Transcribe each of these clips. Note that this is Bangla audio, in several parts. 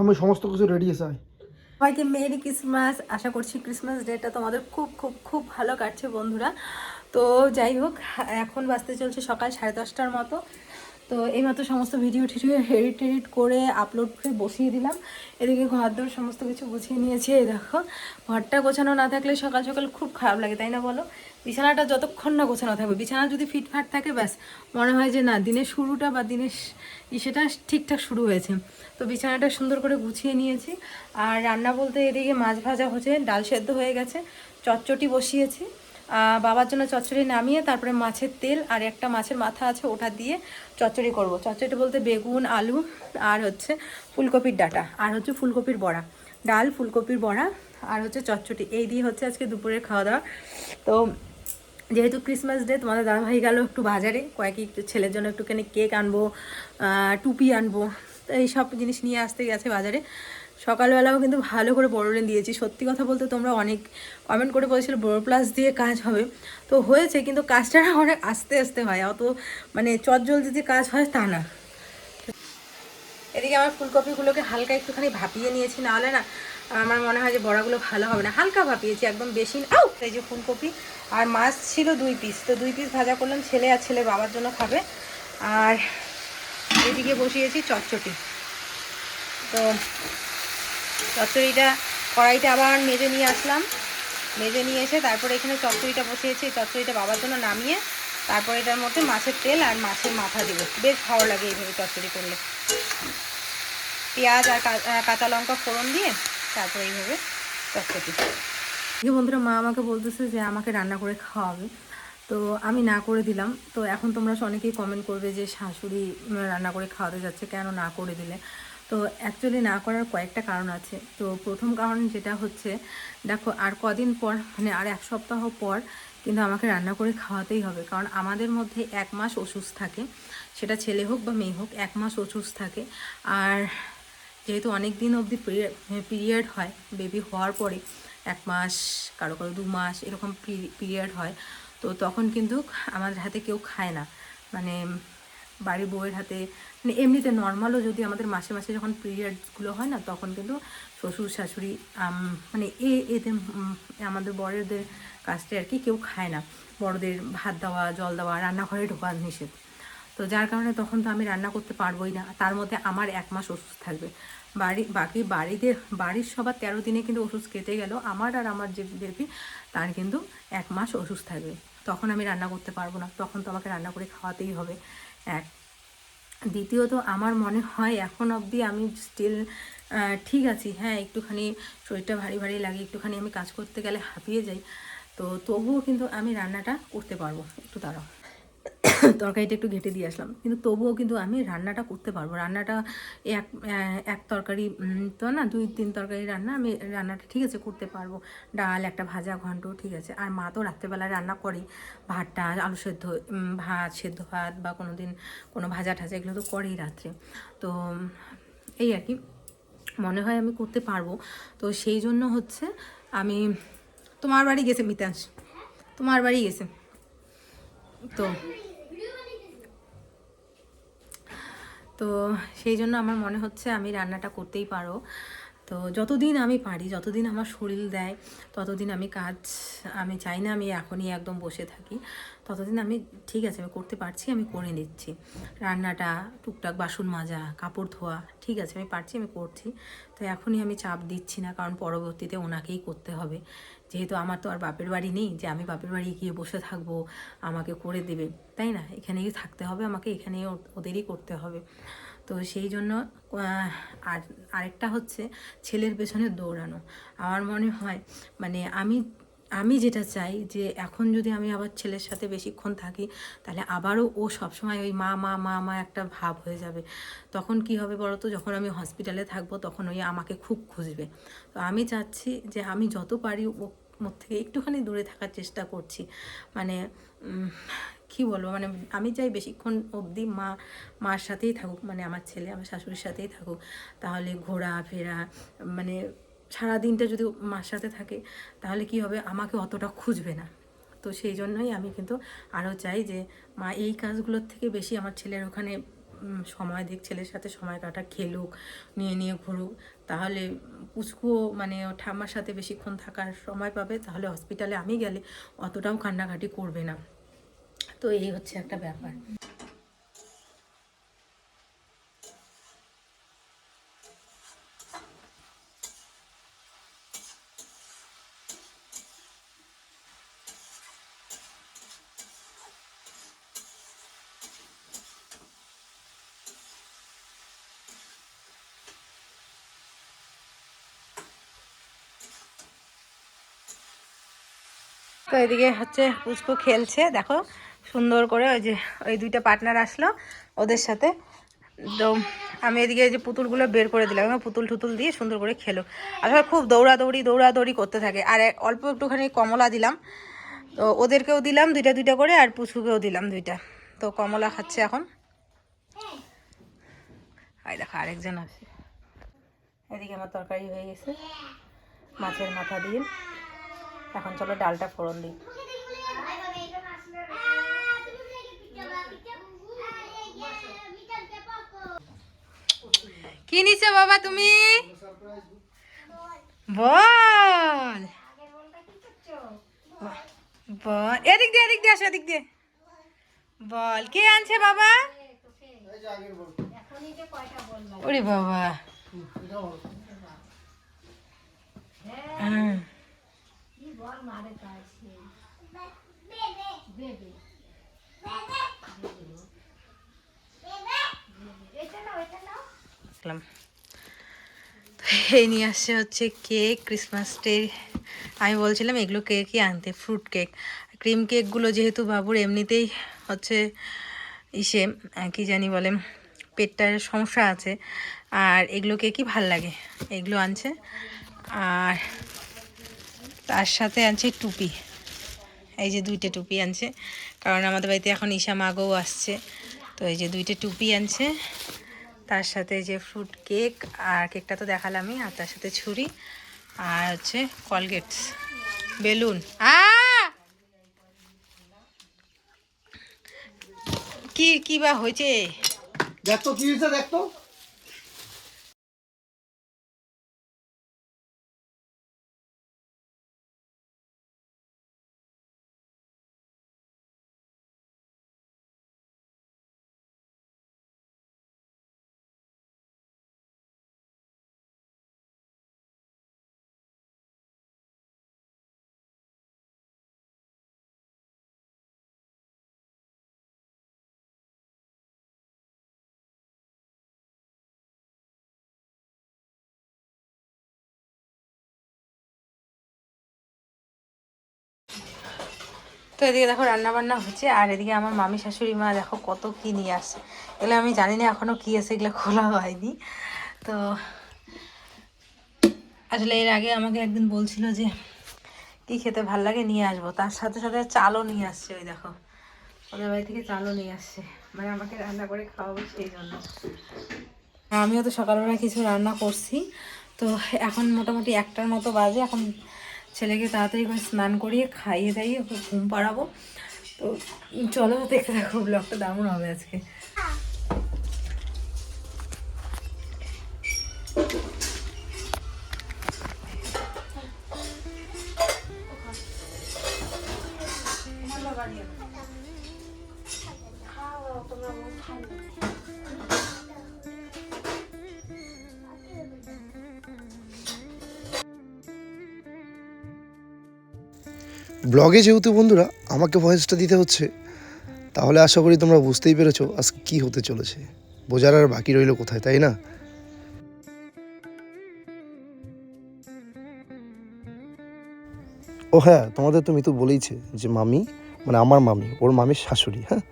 আমি সমস্ত কিছু রেডি আয়। সবাইকে মেরি ক্রিসমাস, আশা করছি ক্রিসমাস ডেটা তোমাদের খুব খুব খুব ভালো কাটছে বন্ধুরা তো যাই হোক, এখন বাঁচতে চলছে সকাল সাড়ে দশটার মতো তো এইমাত্র সমস্ত ভিডিও টিডিও এডিট এডিট করে আপলোড করে বসিয়ে দিলাম। এদিকে ঘর দর সমস্ত কিছু গুছিয়ে নিয়েছি, এই দেখো। ঘরটা গোছানো না থাকলে সকাল সকাল খুব খারাপ লাগে, তাই না বলো? বিছানাটা যতক্ষণ না গোছানো থাকবে, বিছানা যদি ফিটফাট থাকে, ব্যাস। মনে হয় যে না, দিনের শুরুটা বা দিনের ইসেটা ঠিকঠাক শুরু হয়েছে। তো বিছানাটা সুন্দর করে গুছিয়ে নিয়েছি। আর রান্না বলতে এদিকে মাছ ভাজা হচ্ছে, ডাল সেদ্ধ হয়ে গেছে চটচটি বসিয়েছি। বাবার জন্য চচ্চড়ি নামিয়ে তারপরে মাছের তেল আর একটা মাছের মাথা আছে, ওটা দিয়ে চচ্চড়ি করব। চচ্চড়ি বলতে বেগুন, আলু আর হচ্ছে ফুলকপির ডাটা আর হচ্ছে ফুলকপির বড়া। ডাল, ফুলকপির বড়া আর হচ্ছে চচ্চড়ি। এই দিয়ে হচ্ছে আজকে দুপুরের খাওয়া দাওয়া। তো যেহেতু ক্রিসমাস ডে তোমাদের দাদাভাই গেল একটু বাজারে। কয়েকই একটু ছেলের জন্য একটুখানি কেক আনব টুপি আনব। এই সব জিনিস নিয়ে আসতে গেছে বাজারে। সকালবেলাও কিন্তু ভালো করে বড়লেন দিয়েছি। সত্যি কথা বলতে তোমরা অনেক কমেন্ট করে বলেছিল বড় প্লাস দিয়ে কাজ হবে। তো হয়েছে, কিন্তু কাজটা অনেক আস্তে আস্তে হয়। অত মানে চটজলদি যে কাজ হয় তা না। এদিকে আমার ফুলকপিগুলোকে হালকা একটুখানি ভাপিয়ে নিয়েছি। নাহলে না আমার মনে হয় যে বড়াগুলো ভালো হবে না। হালকা ভাপিয়েছি, একদম বেশি আউ! এই যে ফুলকপি আর মাছ ছিল দুই পিস তো দুই পিস ভাজা করলাম, ছেলে আর ছেলে বাবার জন্য খাবে। আর এদিকে বসিয়েছি চটচটি। তো চচ্চড়িটা কড়াইটা আবার মেজে নিয়ে আসলাম। মেজে নিয়ে এসে তারপরে এখানে চচ্চড়িটা বসিয়েছি। চচ্চড়িটা বাবার জন্য নামিয়ে তারপরে এটার মধ্যে মাছের তেল আর মাছের মাথা দেবো। বেশ ভালো লাগে এইভাবে চচ্চড়ি করলে। পেঁয়াজ আর কাঁচা লঙ্কা ফোড়ন দিয়ে তারপরে এইভাবে চচ্চড়ি। এই বন্ধুরা, মা আমাকে বলতেছে যে আমাকে রান্না করে খাওয়াবে। তো আমি না করে দিলাম। তো এখন তোমরা অনেকেই কমেন্ট করবে যে শাশুড়ি রান্না করে খাওয়াতে যাচ্ছে। কেন না করে দিলে? তো অ্যাকচুয়ালি না করার কয়েকটা কারণ আছে। তো প্রথম কারণ যেটা হচ্ছে, দেখো আর কদিন পর মানে আর এক সপ্তাহ পর কিন্তু আমাকে রান্না করে খাওয়াতেই হবে। কারণ আমাদের মধ্যে এক মাস অসুস্থ থাকে, সেটা ছেলে হোক বা মেয়ে হোক, এক মাস অসুস্থ থাকে। আর যেহেতু অনেক দিন অবধি পিরিয়ড হয়, বেবি হওয়ার পরে এক মাস, কারও কারও দু মাস এরকম পিরিয়ড হয়, তো তখন কিন্তু আমাদের হাতে কেউ খায় না। মানে বাড়ির বউয়ের হাতে মানে এমনিতে নর্মালও যদি আমাদের মাসে মাসে যখন পিরিয়ডসগুলো হয় না, তখন কিন্তু শ্বশুর, শাশুড়ি মানে এ, এদের আমাদের বড়দের কাজটা আর কি কেউ খায় না। বড়দের ভাত দেওয়া, জল দেওয়া, রান্নাঘরে ঢোকা নিষেধ। তো যার কারণে তখন তো আমি রান্না করতে পারবোই না। তার মধ্যে আমার এক মাস ওষুধ থাকবে। বাড়ি, বাকি বাড়িতে বাড়ির সবার তেরো দিনে কিন্তু ওষুধ কেটে গেল। আমার আর আমার যে বেবি তার কিন্তু এক মাস ওষুধ থাকবে। তখন আমি রান্না করতে পারব না। তখন তো আমাকে রান্না করে খাওয়াতেই হবে। এক দ্বিতীয়ত আমার মনে হয় এখন অবধি আমি স্টিল ঠিক আছি। হ্যাঁ একটুখানি শরীরটা ভারী ভারী লাগে, একটুখানি আমি কাজ করতে গেলে হাঁপিয়ে যাই। তো তবুও কিন্তু আমি রান্নাটা করতে পারব। একটু দাঁড়াও। তরকারিটা একটু ঘেটে দিয়ে আসলাম। কিন্তু তবুও কিন্তু আমি রান্নাটা করতে পারব। রান্নাটা এক এক তরকারি তো না, দুই, তিন তরকারি রান্না আমি রান্নাটা ঠিক আছে করতে পারব। ডাল, একটা ভাজা ঘন্ট, ঠিক আছে। আর মা তো রাত্রেবেলায় রান্না করেই। ভাতটা, আলু সেদ্ধ ভাত সেদ্ধ ভাত বা কোনো দিন কোনো ভাজা ঠাজা এগুলো তো করেই রাত্রে। তো, এই আর কি। মনে হয় আমি করতে পারব। তো সেই জন্য হচ্ছে আমি, তোমার বাড়ি গেছে মিতাংশ? তোমার বাড়ি গেছে? তো। তো সেই জন্য আমার মনে হচ্ছে আমি রান্নাটা করতেই পারো। তো যতদিন আমি পারি, যতদিন আমার শরীর দেয়, ততদিন আমি কাজ, আমি চাই না আমি এখনই একদম বসে থাকি। ততদিন আমি, ঠিক আছে, আমি করতে পারছি, আমি করে নিচ্ছি। রান্নাটা, টুকটাক বাসন মাজা, কাপড় ধোয়া, ঠিক আছে, আমি পারছি, আমি করছি। তো এখনই আমি চাপ দিচ্ছি না, কারণ পরবর্তীতে ওনাকেই করতে হবে। যেহেতু আমার তো আর বাপের বাড়ি নেই, যে আমি বাপের বাড়ি গিয়ে বসে থাকব, আমাকে করে দেবে, তাই না? এখানেই থাকতে হবে আমাকে, এখানেই ও- ওদেরই করতে হবে। তো সেই জন্য আর, আরেকটা হচ্ছে ছেলের পেছনে দৌড়ানো। আমার মনে হয় মানে আমি আমি যেটা চাই যে এখন যদি আমি আবার ছেলের সাথে বেশিক্ষণ থাকি, তাহলে আবারও ও সবসময় ওই মা মা মা মা একটা ভাব হয়ে যাবে। তখন কি হবে বলো তো যখন আমি হসপিটালে থাকব, তখন ওই আমাকে খুব খুঁজবে। তো আমি চাচ্ছি যে আমি যত পারি ও ওর থেকে একটুখানি দূরে থাকার চেষ্টা করছি। মানে কি বলব? মানে আমি চাই বেশিক্ষণ অবধি মা, মার সাথেই থাকুক মানে আমার ছেলে, আমার শাশুড়ির সাথেই থাকুক। তাহলে ঘোরা ফেরা মানে সারা দিনটা যদি মার সাথে থাকে, তাহলে কি হবে? আমাকে অতটা খুঁজবে না। তো সেই জন্যই আমি কিন্তু আরও চাই যে, মা এই কাজগুলোর থেকে বেশি আমার ছেলের ওখানে সময় দিক, ছেলের সাথে সময় কাটা খেলুক, নিয়ে নিয়ে ঘুরুক। তাহলে পুচকুও মানে ঠাম্মার সাথে বেশিক্ষণ থাকার সময় পাবে, তাহলে হসপিটালে আমি গেলে অতটাও কান্নাকাটি করবে না। তো এই হচ্ছে একটা ব্যাপার। তো এদিকে হচ্ছে পুচকু খেলছে, দেখো, সুন্দর করে ওই যে, ওই দুইটা পার্টনার আসলো ওদের সাথে। তো আমি এদিকে যে পুতুলগুলো বের করে দিলাম পুতুল টুতুল দিয়ে সুন্দর করে খেলো। আসলে খুব দৌড়াদৌড়ি দৌড়াদৌড়ি করতে থাকে। আর অল্প একটুখানি কমলা দিলাম। তো ওদেরকেও দিলাম দুইটা দুইটা করে, আর পুচকুকেও দিলাম দুইটা। তো কমলা খাচ্ছে এখন। আর দেখো, আরেকজন আছে। এদিকে আমার তরকারি হয়ে গেছে। মাছের মাথা দিয়ে। এখন চলো ডালটা ফোড়ন দিই। কি নিছো বাবা তুমি? বল। বল। এদিক দিয়ে এদিক দিয়ে আসো এদিক দিয়ে। বল কে আনছে বাবা? ওরে বাবা। তো এই নিয়ে আসছে হচ্ছে কেক ক্রিসমাস ডে আমি বলছিলাম, এগুলো কেকই আনতে ফ্রুট কেক ক্রিম কেকগুলো যেহেতু বাবুর এমনিতেই হচ্ছে ইসে কি জানি বলে, পেটটার সমস্যা আছে। আর এগুলো কেকই ভালো লাগে? এগুলো আনছে। আর তার সাথে আনছে টুপি। এই যে দুইটা টুপি আনছে। কারণ আমাদের বাড়িতে এখন ঈশা মাগও আসছে। তো এই যে দুইটা টুপি আনছে। তার সাথে যে ফ্রুট কেক আর কেকটা তো দেখালামই। আর তার সাথে ছুরি আর হচ্ছে কলগেটস বেলুন। কি কি বা হয়েছে? দেখ তো কি হয়েছে দেখ তো এদিকে দেখো রান্না বান্না হচ্ছে, আর এদিকে আমার মামি শাশুড়ি মা দেখো কত কি নিয়ে আসছে। এগুলো আমি জানি না, এখনও কি আছে এগুলো খোলা হয়নি। তো আসলে এর আগে আমাকে একদিন বলছিল যে কি খেতে ভালো লাগে নিয়ে আসব, তার সাথে সাথে চালও নিয়ে আসছে ওই দেখো। ওদের বাড়ি থেকে চালও নিয়ে আসছে মানে আমাকে রান্না করে খাওয়াবো সেই জন্য। আমিও তো সকালবেলা কিছু রান্না করছি, তো এখন মোটামুটি একটার মতো বাজে, এখন ছেলেকে তাড়াতাড়ি করে স্নান করিয়ে খাইয়ে দাইয়ে ওকে ঘুম পাড়াবো। তো চলো দেখতে দেখো ব্লগটা দারুণ হবে আজকে। ব্লগে যেহেতু বন্ধুরা, আমাকে ভয়েসটা দিতে হচ্ছে, তাহলে আশা করি তোমরা বুঝতেই পেরেছ আজকে কি হতে চলেছে। বোঝার আর বাকি রইল কোথায়, তাই না? ও হ্যাঁ তোমাদের তো মিতু বলেইছে যে মামি মানে আমার মামি, ওর মামির শাশুড়ি হ্যাঁ?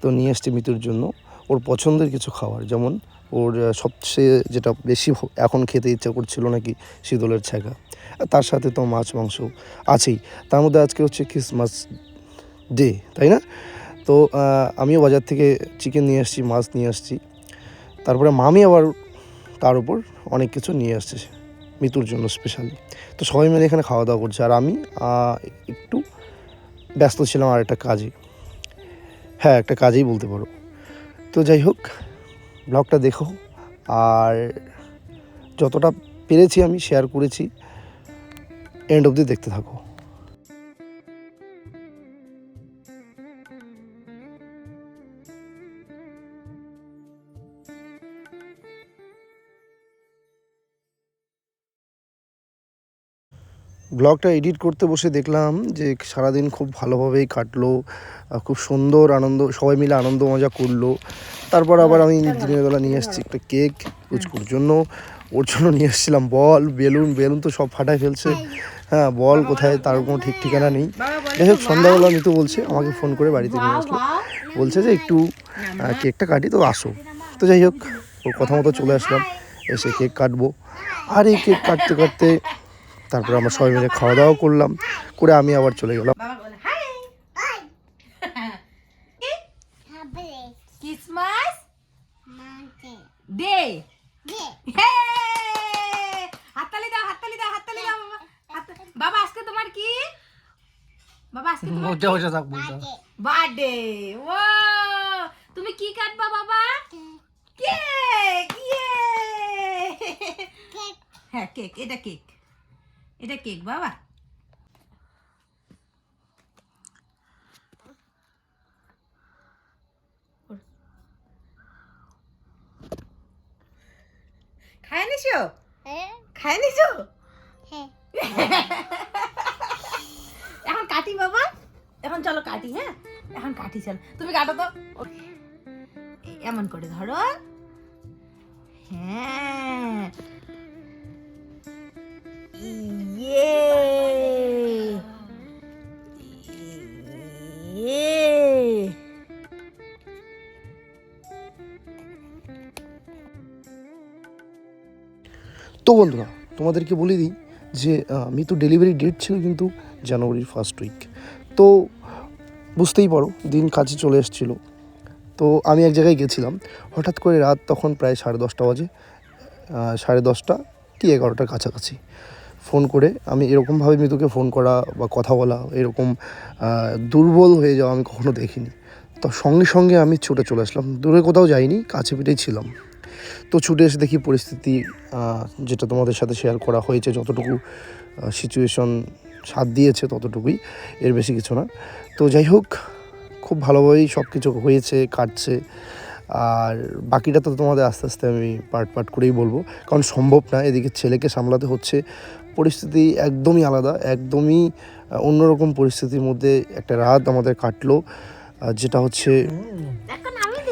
তো নিয়ে এসছে মিতুর জন্য ওর পছন্দের কিছু খাবার, যেমন ওর সবচেয়ে যেটা বেশি এখন খেতে ইচ্ছা করছিল নাকি শীতলের ছ্যাঁকা তার সাথে তো মাছ, মাংস আছেই। তার মধ্যে আজকে হচ্ছে ক্রিসমাস ডে তাই না? তো আমিও বাজার থেকে চিকেন নিয়ে আসছি, মাছ নিয়ে আসছি। তারপরে মামি আবার তার উপর অনেক কিছু নিয়ে আসছে মিতুর জন্য স্পেশালি তো সবাই মিলে এখানে খাওয়া দাওয়া করছে। আর আমি একটু ব্যস্ত ছিলাম আর একটা কাজে। হ্যাঁ একটা কাজেই বলতে পারো। তো যাই হোক ব্লগটা দেখো। আর যতটা পেরেছি আমি শেয়ার করেছি এন্ড অবধি দেখতে থাকো। ব্লগটা এডিট করতে বসে দেখলাম যে সারাদিন খুব ভালোভাবেই কাটলো খুব সুন্দর আনন্দ, সবাই মিলে আনন্দ মজা করল। তারপর আবার আমি দিনের বেলা নিয়ে আসছি একটা কেক পুচকুর জন্য। ওর জন্য নিয়ে এসেছিলাম বল, বেলুন বেলুন তো সব ফাটায় ফেলছে। হ্যাঁ বল কোথায়, তার কোনো ঠিক ঠিকানা নেই। যাই হোক, সন্ধ্যাবেলা নিতু বলছে, আমাকে ফোন করে বাড়িতে নিয়ে আসলো। বলছে যে একটু কেকটা কাটি, তো আসো। তো যাই হোক, ওর কথা মতো চলে আসলাম, এসে কেক কাটবো। আর এই কেক কাটতে কাটতে তারপরে আমরা সবাই মিলে খাওয়া দাওয়া করলাম করে আমি আবার চলে গেলাম। বাবা বলে হাই! ক্রিসমাস ডে হাততালি দাও হাততালি দাও হাততালি দাও বাবা। হাত- বাবা আজকে তোমার কি? বাবা আজকে তোমার মজা মজা থাক বলতে বার্থডে ও তুমি কি কাটবা বাবা? কেক ইয়ে হ্যাঁ কেক এটা কেক এটা কেক বাবা। খায় নিছো? খায় নিছো? এখন কাটি বাবা। এখন চলো কাটি হ্যাঁ? এখন কাটি চলো। তুমি কাটো তো। এমন করে ধরো। হ্যাঁ। তো বন্ধুরা, তোমাদেরকে বলে দিই যে মিতু ডেলিভারি ডেট ছিল কিন্তু জানুয়ারির ফার্স্ট উইক তো বুঝতেই পারো, দিন কাছে চলে এসেছিল। তো আমি এক জায়গায় গেছিলাম, হঠাৎ করে রাত তখন প্রায় সাড়ে দশটা বাজে সাড়ে দশটা কি এগারোটার কাছাকাছি। ফোন করে আমি এরকমভাবে মিতুকে ফোন করা বা কথা বলা, এরকম দুর্বল হয়ে যাওয়া আমি কখনো দেখিনি। তো সঙ্গে সঙ্গে আমি ছুটে চলে আসলাম। দূরে কোথাও যাইনি, কাছে পিঠেই ছিলাম। তো ছুটে এসে দেখি পরিস্থিতি যেটা তোমাদের সাথে শেয়ার করা হয়েছে যতটুকু সিচুয়েশন সাথ দিয়েছে ততটুকুই এর বেশি কিছু না। তো যাই হোক খুব ভালোভাবেই সব কিছু হয়েছে কাটছে। আর বাকিটা তো তোমাদের আস্তে আস্তে আমি পার্ট পার্ট করেই বলব। কারণ সম্ভব না এদিকে ছেলেকে সামলাতে হচ্ছে। পরিস্থিতি একদমই আলাদা একদমই অন্যরকম পরিস্থিতির মধ্যে একটা রাত আমাদের কাটলো। যেটা হচ্ছে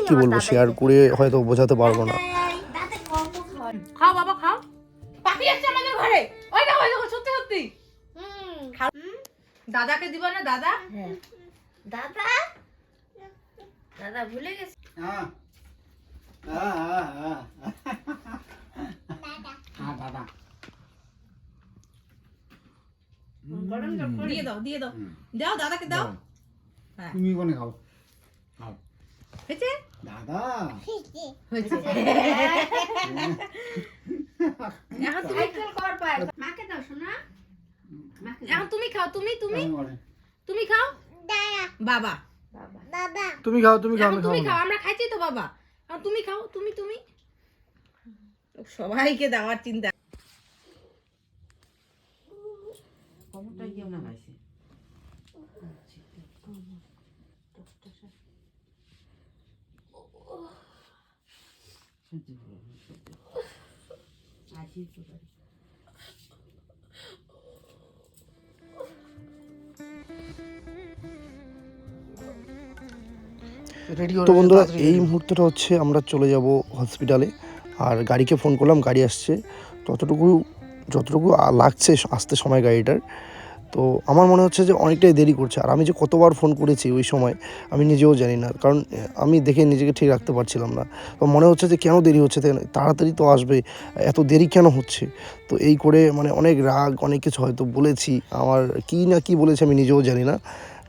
কি বলব শেয়ার করে হয়তো বোঝাতে পারব না। দাদাকে দিবা না দাদা? দাদা? দাদা ভুলে গেছে। হ্যাঁ। হ্যাঁ হ্যাঁ হ্যাঁ। হ্যাঁ দাদা। দিয়ে দাও দিয়ে দাও। দাও দাদাকে দাও। হ্যাঁ। তুমি কোনে খাও? খাও। হয়েছে? দাদা। হয়েছে। এখন তুমি কর পায়। মাকে দাও শোনা। এখন তুমি খাও তুমি তুমি? তুমি খাও? বাবা। বাবা। তুমি খাও তুমি এখন তুমি খাও আমরা খাইছি তো বাবা। এখন তুমি খাও তুমি তুমি। সবাইকে দেওয়ার চিন্তা। তো বন্ধুরা এই মুহূর্তটা হচ্ছে আমরা চলে যাব হসপিটালে। আর গাড়িকে ফোন করলাম গাড়ি আসছে। ততটুকু যতটুকু লাগছে আসতে সময় গাড়িটার। তো আমার মনে হচ্ছে যে অনেকটাই দেরি করছে। আর আমি যে কতবার ফোন করেছি ওই সময় আমি নিজেও জানি না। কারণ আমি দেখে নিজেকে ঠিক রাখতে পারছিলাম না। তো মনে হচ্ছে যে কেন দেরি হচ্ছে তাড়াতাড়ি তো আসবে। এত দেরি কেন হচ্ছে? তো এই করে মানে অনেক রাগ অনেক কিছু হয়তো বলেছি। আমার কী না কী বলেছি আমি নিজেও জানি না।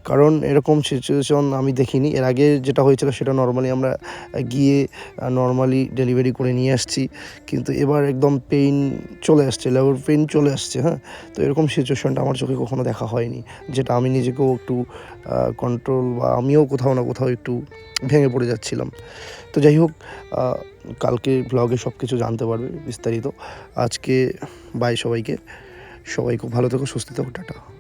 কারণ এরকম সিচুয়েশন আমি দেখিনি। এর আগে যেটা হয়েছিল সেটা নর্মালি আমরা গিয়ে নর্মালি ডেলিভারি করে নিয়ে আসছি। কিন্তু এবার একদম পেইন চলে আসছে লেবার পেইন চলে আসছে হ্যাঁ? তো এরকম সিচুয়েশনটা আমার চোখে কখনো দেখা হয়নি। যেটা আমি নিজেকেও একটু কন্ট্রোল বা আমিও কোথাও না কোথাও একটু ভেঙে পড়ে যাচ্ছিলাম। তো যাই হোক কালকে ব্লগে সব কিছু জানতে পারবে বিস্তারিত। আজকে বাই সবাইকে। সবাই খুব ভালো থেকো, সুস্থ থেকো, টাটা।